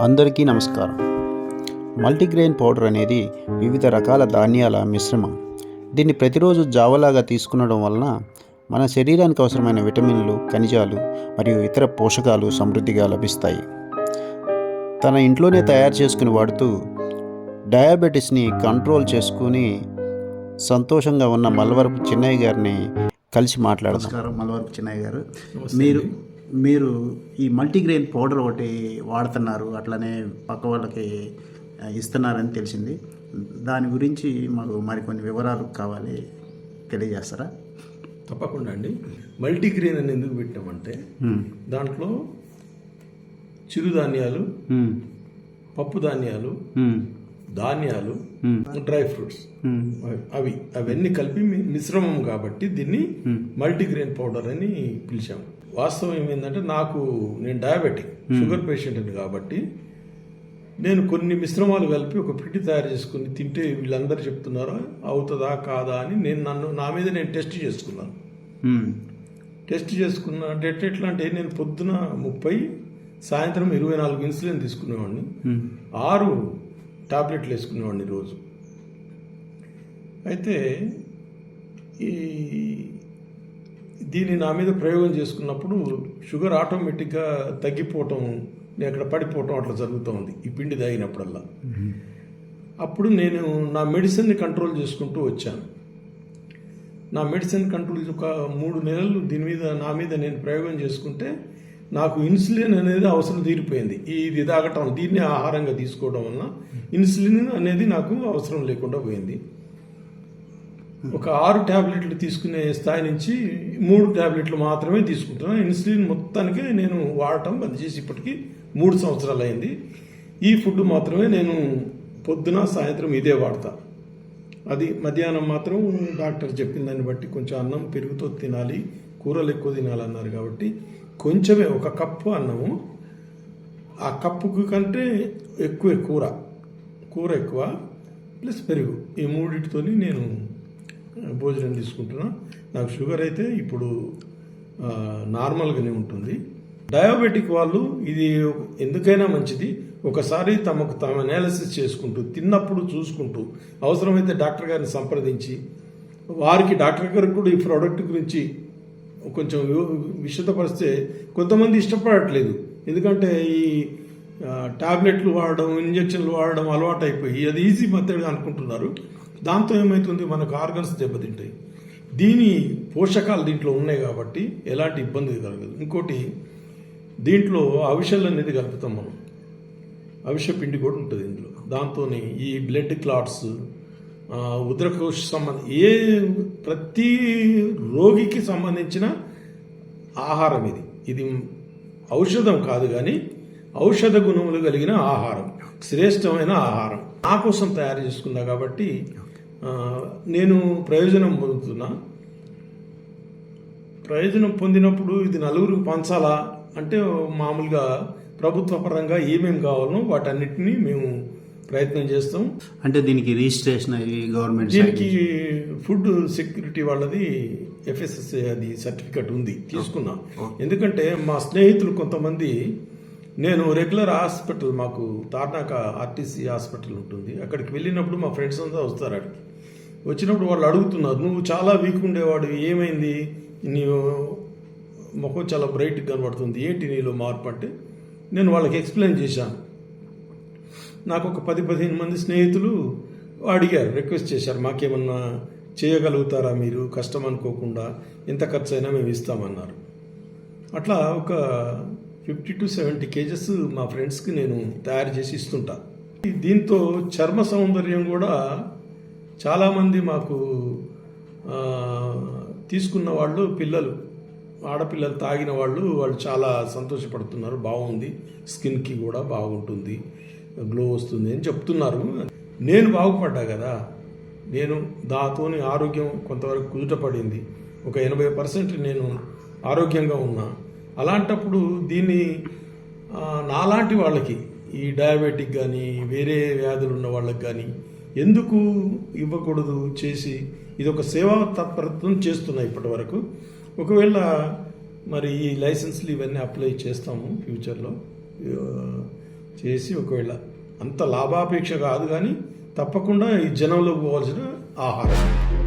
అందరికీ నమస్కారం. Multigrain powder అనేది వివిధ రకాల ధాన్యాల మిశ్రమం. దీన్ని ప్రతిరోజు జావలాగా తీసుకునడం వలన మన శరీరానికి అవసరమైన విటమిన్లు ఖనిజాలు మరియు ఇతర పోషకాలు సమృద్ధిగా లభిస్తాయి. తన ఇంట్లోనే తయారు చేసుకుని వాడుతూ డయాబెటీస్ని కంట్రోల్ చేసుకుని సంతోషంగా ఉన్న మల్లవరపు చిన్నయ్య గారిని కలిసి మాట్లాడదాం. నమస్కారం. మల్లవరపు చిన్నయ్య గారు. మీరు మీరు ఈ మల్టీగ్రెయిన్ పౌడర్ ఒకటి వాడుతున్నారు అట్లనే పక్క వాళ్ళకి ఇస్తున్నారని తెలిసింది. దాని గురించి మాకు మరికొన్ని వివరాలు కావాలి తెలియజేస్తారా? తప్పకుండా అండి. మల్టీగ్రెయిన్ అని ఎందుకు పెట్టామంటే దాంట్లో చిరుధాన్యాలు పప్పు ధాన్యాలు ధాన్యాలు డ్రై ఫ్రూట్స్. అవి అవన్నీ కలిపి మిశ్రమం కాబట్టి దీన్ని మల్టీగ్రెయిన్ పౌడర్ అని పిలిచాము. వాస్తవం ఏమైందంటే నాకు నేను డయాబెటిక్ షుగర్ పేషెంట్ కాబట్టి నేను కొన్ని మిశ్రమాలు కలిపి ఒక పిండి తయారు చేసుకుని తింటే వీళ్ళందరూ చెప్తున్నారా అవుతుందా కాదా అని నేను నన్ను నా మీద నేను టెస్ట్ చేసుకున్నాను. టెస్ట్ చేసుకున్న అంటే ఎట్లా ఎట్లా అంటే నేను పొద్దున ముప్పై సాయంత్రం ఇరవై నాలుగు ఇన్సులిన్ తీసుకునేవాడిని. ఆరు టాబ్లెట్లు వేసుకునేవాడిని రోజు. అయితే ఈ దీన్ని నా మీద ప్రయోగం చేసుకున్నప్పుడు షుగర్ ఆటోమేటిక్గా తగ్గిపోవటం నేను అక్కడ పడిపోవటం అట్లా జరుగుతూ ఉంది ఈ పిండి తాగినప్పుడల్లా అప్పుడు నేను నా మెడిసిన్ని కంట్రోల్ చేసుకుంటూ వచ్చాను. నా మెడిసిన్ కంట్రోల్ ఒక మూడు నెలలు దీని మీద నా మీద నేను ప్రయోగం చేసుకుంటే నాకు ఇన్సులిన్ అనేది అవసరం తీరిపోయింది. ఇది తాగటం దీన్ని ఆహారంగా తీసుకోవడం వలన ఇన్సులిన్ అనేది నాకు అవసరం లేకుండా పోయింది. ఒక ఆరు ట్యాబ్లెట్లు తీసుకునే స్థాయి నుంచి మూడు ట్యాబ్లెట్లు మాత్రమే తీసుకుంటున్నాను. ఇన్సులిన్ మొత్తానికి నేను వాడటం బంద్ చేసి ఇప్పటికీ మూడు సంవత్సరాలు అయింది. ఈ ఫుడ్ మాత్రమే నేను పొద్దున సాయంత్రం ఇదే వాడతా. అది మధ్యాహ్నం మాత్రం డాక్టర్ చెప్పిన దాన్ని బట్టి కొంచెం అన్నం పెరుగుతో తినాలి కూరలు ఎక్కువ తినాలన్నారు కాబట్టి కొంచెమే ఒక కప్పు అన్నము. ఆ కప్పుకు కంటే ఎక్కువే కూర కూర ఎక్కువ ప్లస్ పెరుగు. ఈ మూడింటితోని నేను భోజనం తీసుకుంటున్నా. నాకు షుగర్ అయితే ఇప్పుడు నార్మల్గానే ఉంటుంది. డయాబెటిక్ వాళ్ళు ఇది ఎందుకైనా మంచిది. ఒకసారి తమకు తాము అనాలిసిస్ చేసుకుంటూ తిన్నప్పుడు చూసుకుంటూ అవసరమైతే డాక్టర్ గారిని సంప్రదించి వారికి డాక్టర్ గారికి కూడా ఈ ప్రోడక్ట్ గురించి కొంచెం విషతపరిస్తే కొంతమంది ఇష్టపడట్లేదు. ఎందుకంటే ఈ టాబ్లెట్లు వాడడం ఇంజక్షన్లు వాడడం అలవాటు అయిపోయి అది ఈజీ మెథడ్ అనుకుంటున్నారు. దాంతో ఏమవుతుంది మనకు ఆర్గన్స్ దెబ్బతింటాయి. దీని పోషకాలు దీంట్లో ఉన్నాయి కాబట్టి ఎలాంటి ఇబ్బంది కలగదు ఇంకోటి దీంట్లో అవిషల్ అనేది కలుపుతాం మనం. అవిష పిండి కూడా ఉంటుంది ఇందులో. దాంతో ఈ బ్లడ్ క్లాట్స్ ఆ, ఉదరకోశ సంబంధ ఏ ప్రతి రోగికి సంబంధించిన ఆహారం ఇది. ఇది ఔషధం కాదు కానీ ఔషధ గుణములు కలిగిన ఆహారం. శ్రేష్టమైన ఆహారం. నా కోసం తయారు చేసుకున్నా కాబట్టి నేను ప్రయోజనం పొందుతున్నా. ప్రయోజనం పొందినప్పుడు ఇది నలుగురికి పంచాలా? అంటే మామూలుగా ప్రభుత్వ పరంగా ఏమేమి కావాలనో వాటన్నిటిని మేము ప్రయత్నం చేస్తాం. అంటే దీనికి రిజిస్ట్రేషన్ అయ్యి గవర్నమెంట్ దీనికి ఫుడ్ సెక్యూరిటీ వాళ్ళది ఎఫ్ఎస్ఎస్ఏ అది సర్టిఫికెట్ ఉంది తీసుకున్నా. ఎందుకంటే మా స్నేహితులు కొంతమంది నేను రెగ్యులర్ హాస్పిటల్ మాకు తార్నాక ఆర్టీసీ హాస్పిటల్ ఉంటుంది. అక్కడికి వెళ్ళినప్పుడు మా ఫ్రెండ్స్ అంతా వస్తారు అక్కడికి. వచ్చినప్పుడు వాళ్ళు అడుగుతున్నారు నువ్వు చాలా వీక్ ఉండేవాడు ఏమైంది? నీ ముఖం చాలా బ్రైట్గా కనబడుతుంది ఏంటి నీలో మార్పు? అంటే నేను వాళ్ళకి ఎక్స్ప్లెయిన్ చేశాను. నాకు ఒక పది పదిహేను మంది స్నేహితులు అడిగారు రిక్వెస్ట్ చేశారు మాకేమన్నా చేయగలుగుతారా మీరు? కష్టం అనుకోకుండా ఎంత ఖర్చు అయినా మేము ఇస్తామన్నారు. అట్లా ఒక ఫిఫ్టీ టు సెవెంటీ కేజెస్ మా ఫ్రెండ్స్కి నేను తయారు చేసి ఇస్తుంటా. దీంతో చర్మ సౌందర్యం కూడా చాలామంది మాకు తీసుకున్న వాళ్ళు పిల్లలు ఆడపిల్లలు తాగిన వాళ్ళు వాళ్ళు చాలా సంతోషపడుతున్నారు. బాగుంది. స్కిన్కి కూడా బాగుంటుంది. గ్లో వస్తుంది అని చెప్తున్నారు. నేను బాగుపడ్డా కదా. నేను దాతోని ఆరోగ్యం కొంతవరకు కుదుటపడింది. ఒక ఎనభై పర్సెంట్ నేను ఆరోగ్యంగా ఉన్నా. అలాంటప్పుడు దీన్ని నాలాంటి వాళ్ళకి ఈ డయాబెటిక్ కానీ వేరే వ్యాధులు ఉన్న వాళ్ళకి కానీ ఎందుకు ఇవ్వకూడదు చేసి ఇది ఒక సేవా తత్పరత్వం చేస్తున్నాయి ఇప్పటి వరకు ఒకవేళ మరి ఈ లైసెన్స్లు ఇవన్నీ అప్లై చేస్తాము ఫ్యూచర్లో చేసి ఒకవేళ అంత లాభాపేక్ష కాదు కానీ తప్పకుండా ఈ జనంలోకి పోవాల్సిన ఆహారం.